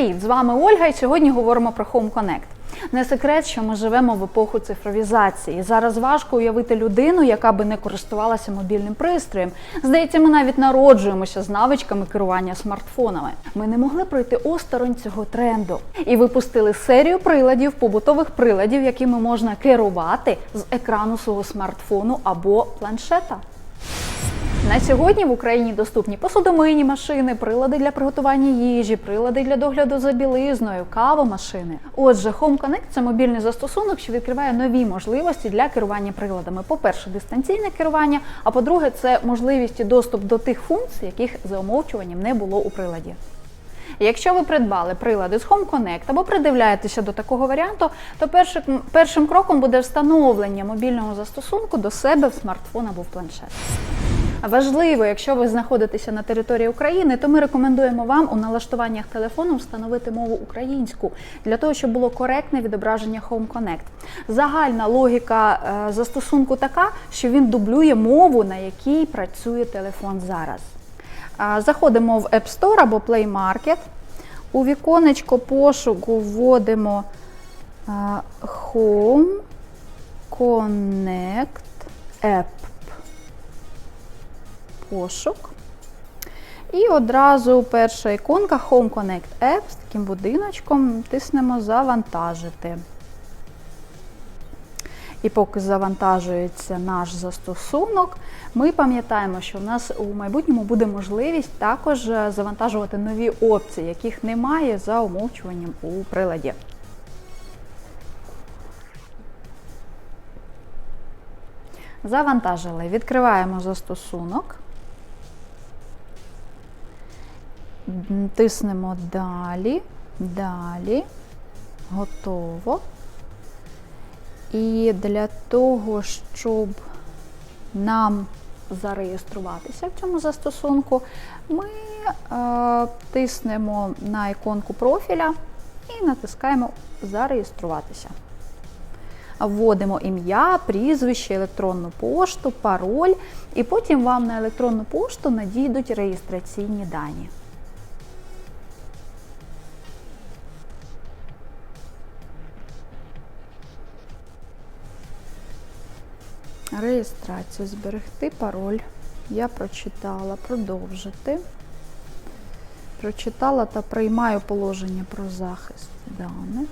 Привіт! З вами Ольга, і сьогодні говоримо про Home Connect. Не секрет, що ми живемо в епоху цифровізації. Зараз важко уявити людину, яка би не користувалася мобільним пристроєм. Здається, ми навіть народжуємося з навичками керування смартфонами. Ми не могли пройти осторонь цього тренду і випустили серію приладів, побутових приладів, якими можна керувати з екрану свого смартфону або планшета. На сьогодні в Україні доступні посудомийні машини, прилади для приготування їжі, прилади для догляду за білизною, кавомашини. Отже, Home Connect – це мобільний застосунок, що відкриває нові можливості для керування приладами. По-перше, дистанційне керування, а по-друге, це можливість доступ до тих функцій, яких за умовчуванням не було у приладі. Якщо ви придбали прилади з Home Connect або придивляєтеся до такого варіанту, то першим, першим кроком буде встановлення мобільного застосунку до себе в смартфон або в планшет. Важливо, якщо ви знаходитеся на території України, то ми рекомендуємо вам у налаштуваннях телефону встановити мову українську для того, щоб було коректне відображення Home Connect. Загальна логіка е, застосунку така, що він дублює мову, на якій працює телефон зараз. Заходимо в App Store або Play Market. У віконечко пошуку вводимо а, Home Connect App пошук. І одразу перша іконка Home Connect App з таким будиночком тиснемо Завантажити. І поки завантажується наш застосунок, ми пам'ятаємо, що в нас у майбутньому буде можливість також е, завантажувати нові опції, яких немає за умовчуванням у приладі. Завантажили. Відкриваємо застосунок. Тиснемо далі, далі, готово. І для того, щоб нам зареєструватися в цьому застосунку, ми е, тиснемо на іконку профіля і натискаємо Зареєструватися. Вводимо ім'я, прізвище, електронну пошту, пароль, і потім вам на електронну пошту надійдуть реєстраційні дані. Реєстрацію, зберегти пароль. Я прочитала, продовжити. Прочитала та приймаю положення про захист даних.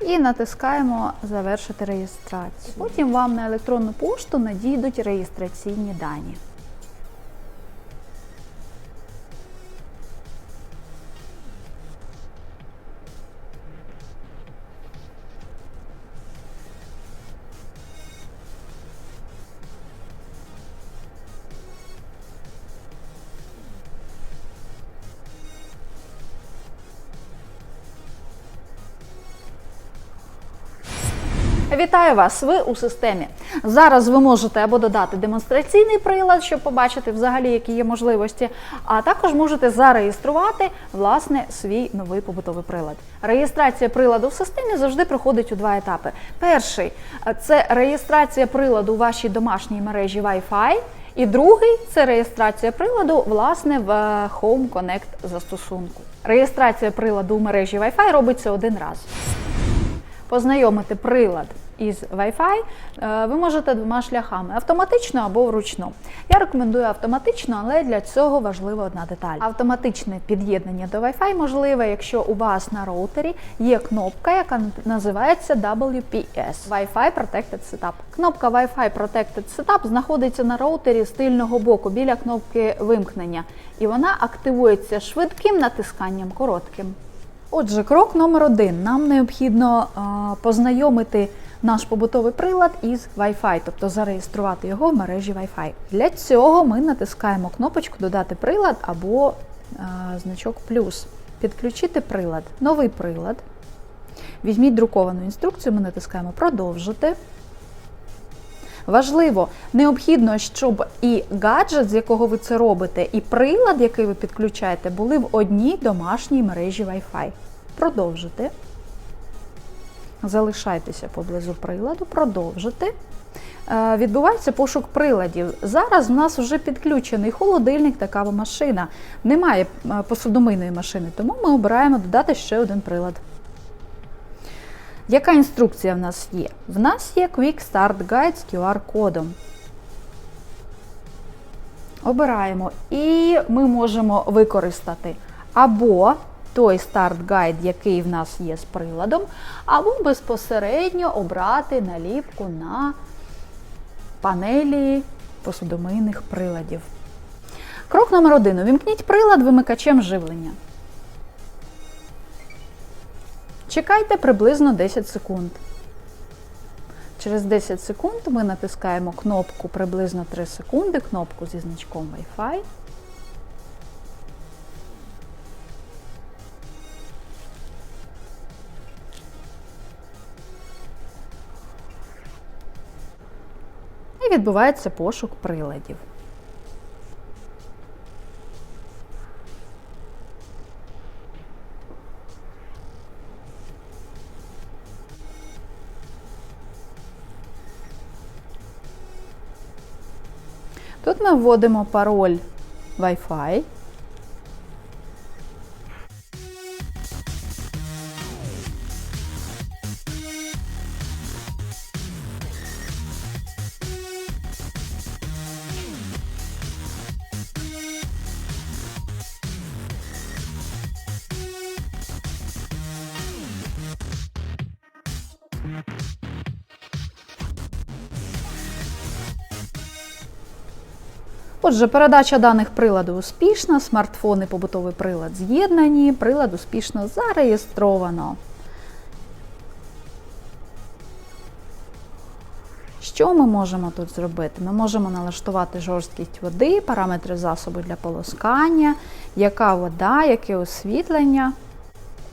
І натискаємо Завершити реєстрацію. Потім вам на електронну пошту надійдуть реєстраційні дані. Вітаю вас! Ви у системі. Зараз ви можете або додати демонстраційний прилад, щоб побачити взагалі, які є можливості, а також можете зареєструвати власне свій новий побутовий прилад. Реєстрація приладу в системі завжди проходить у два етапи. Перший це реєстрація приладу у вашій домашній мережі Wi-Fi. І другий це реєстрація приладу власне в е, Home Connect застосунку. Реєстрація приладу у мережі Wi-Fi робиться один раз познайомити прилад із Wi-Fi е, ви можете двома шляхами автоматично або вручну. Я рекомендую автоматично, але для цього важлива одна деталь. Автоматичне під'єднання до Wi-Fi можливе, якщо у вас на роутері є кнопка, яка називається WPS Wi-Fi Protected Setup. Кнопка Wi-Fi Protected Setup знаходиться на роутері з тильного боку біля кнопки вимкнення, і вона активується швидким натисканням коротким. Отже, крок номер один. Нам необхідно а, познайомити наш побутовий прилад із Wi-Fi, тобто зареєструвати його в мережі Wi-Fi. Для цього ми натискаємо кнопочку Додати прилад або а, значок плюс. Підключити прилад. Новий прилад. Візьміть друковану інструкцію, ми натискаємо Продовжити. Важливо, необхідно, щоб і гаджет, з якого ви це робите, і прилад, який ви підключаєте, були в одній домашній мережі Wi-Fi. Продовжити. Залишайтеся поблизу приладу, продовжити. е, відбувається пошук приладів. Зараз в нас вже підключений холодильник та кавомашина. Немає е, посудомийної машини, тому ми обираємо додати ще один прилад. Яка інструкція в нас є? В нас є Quick Start Guide з QR-кодом. Обираємо і ми можемо використати або той старт-гайд, який в нас є з приладом, або безпосередньо обрати наліпку на панелі посудомийних приладів. Крок номер один. Увімкніть прилад вимикачем живлення. Чекайте приблизно 10 секунд. Через 10 секунд ми натискаємо кнопку приблизно 3 секунди, кнопку зі значком Wi-Fi. Відбувається пошук приладів. Тут ми вводимо пароль Wi-Fi. Отже, передача даних приладу успішна, смартфон і побутовий прилад з'єднані, прилад успішно зареєстровано. Що ми можемо тут зробити? Ми можемо налаштувати жорсткість води, параметри засобу для полоскання, яка вода, яке освітлення.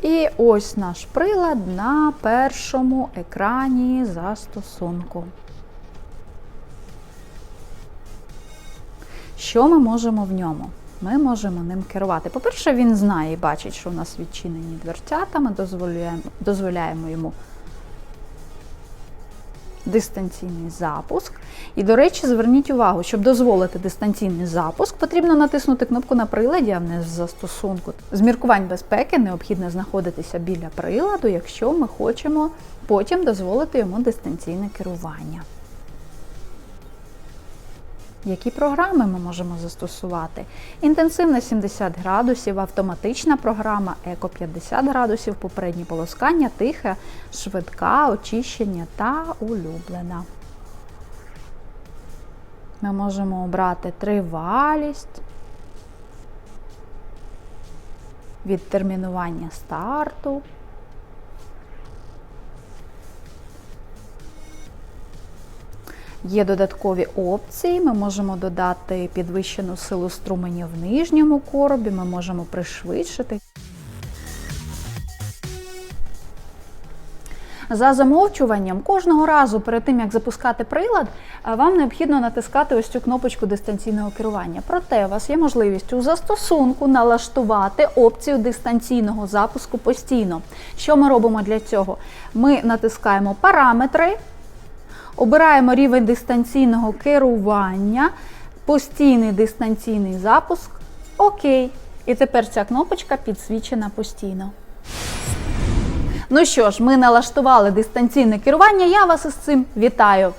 І ось наш прилад на першому екрані застосунку. Що ми можемо в ньому? Ми можемо ним керувати. По-перше, він знає і бачить, що у нас відчинені дверцята, ми дозволяємо, йому дистанційний запуск. І, до речі, зверніть увагу, щоб дозволити дистанційний запуск, потрібно натиснути кнопку на приладі, а не в застосунку. З міркувань безпеки необхідно знаходитися біля приладу, якщо ми хочемо потім дозволити йому дистанційне керування. Які програми ми можемо застосувати? Інтенсивна 70 градусів, автоматична програма, еко 50 градусів, попереднє полоскання, тихе, швидка, очищення та улюблена. Ми можемо обрати тривалість, відтермінування старту. Є додаткові опції. Ми можемо додати підвищену силу струменів в нижньому коробі, ми можемо пришвидшити. За замовчуванням, кожного разу перед тим, як запускати прилад, е, вам необхідно натискати ось цю кнопочку дистанційного керування. Проте у вас є можливість у застосунку налаштувати опцію дистанційного запуску постійно. Що ми робимо для цього? Ми натискаємо параметри. Обираємо рівень дистанційного керування, постійний дистанційний запуск. Окей. І тепер ця кнопочка підсвічена постійно. Ну що ж, ми налаштували дистанційне керування. Я вас із цим вітаю.